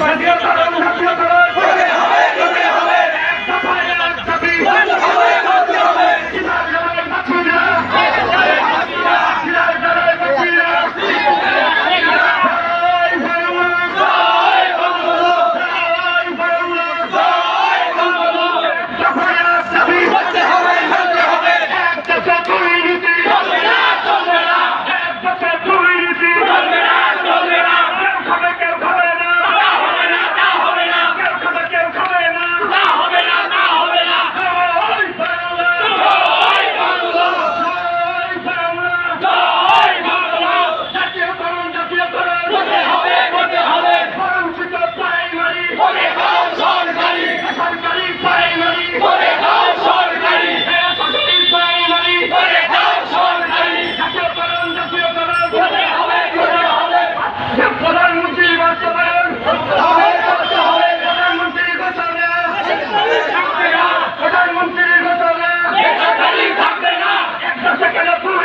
করে দিও তারা মুক্তি করো